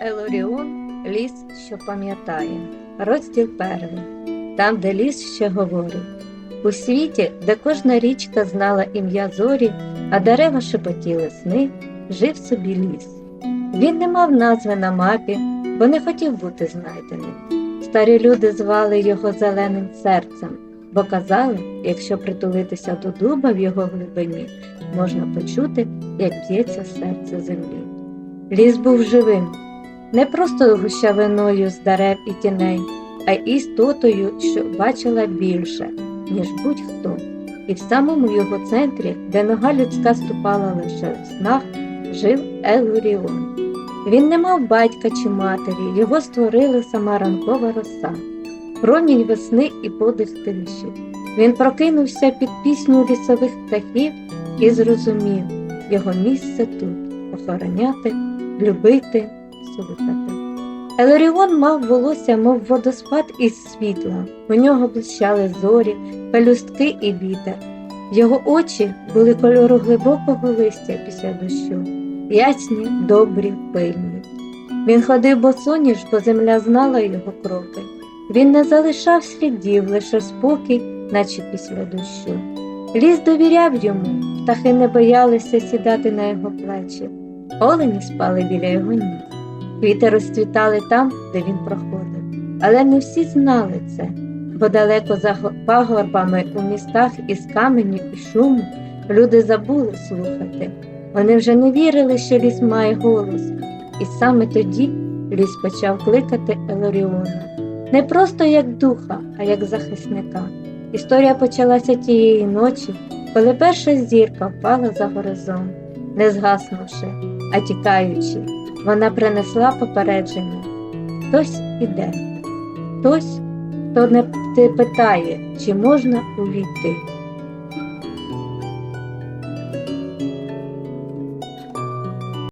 Елоріон ліс, що пам'ятає. Розділ перший. Там, де ліс ще говорить. У світі, де кожна річка знала ім'я зорі, а дерева шепотіли сни, жив собі ліс. Він не мав назви на мапі, бо не хотів бути знайденим. Старі люди звали його зеленим серцем, бо казали, якщо притулитися до дуба в його глибині, можна почути, як б'ється серце землі. Ліс був живим, не просто гущавиною з дерев і тіней, а істотою, що бачила більше, ніж будь-хто. І в самому його центрі, де нога людська ступала лише в снах, жив Елуріон. Він не мав батька чи матері, його створили сама ранкова роса, промінь весни і подих тиші. Він прокинувся під пісню лісових птахів і зрозумів його місце тут охороняти, любити, слухати. Елоріон мав волосся, мов водоспад із світла. У нього блищали зорі, пелюстки і вітер. Його очі були кольору глибокого листя після дощу, ясні, добрі, пильні. Він ходив босоніж, бо земля знала його кроки. Він не залишав слідів, лише спокій, наче після дощу. Ліс довіряв йому, птахи не боялися сідати на його плечі, олені спали біля його ніг. Квіти розцвітали там, де він проходив, але не всі знали це, бо далеко за пагорбами у містах із каменю і шуму люди забули слухати. Вони вже не вірили, що ліс має голос, і саме тоді ліс почав кликати Елоріона. Не просто як духа, а як захисника. Історія почалася тієї ночі, коли перша зірка впала за горизонт, не згаснувши, а тікаючи. Вона принесла попередження. Хтось іде, хтось, хто не питає, чи можна увійти.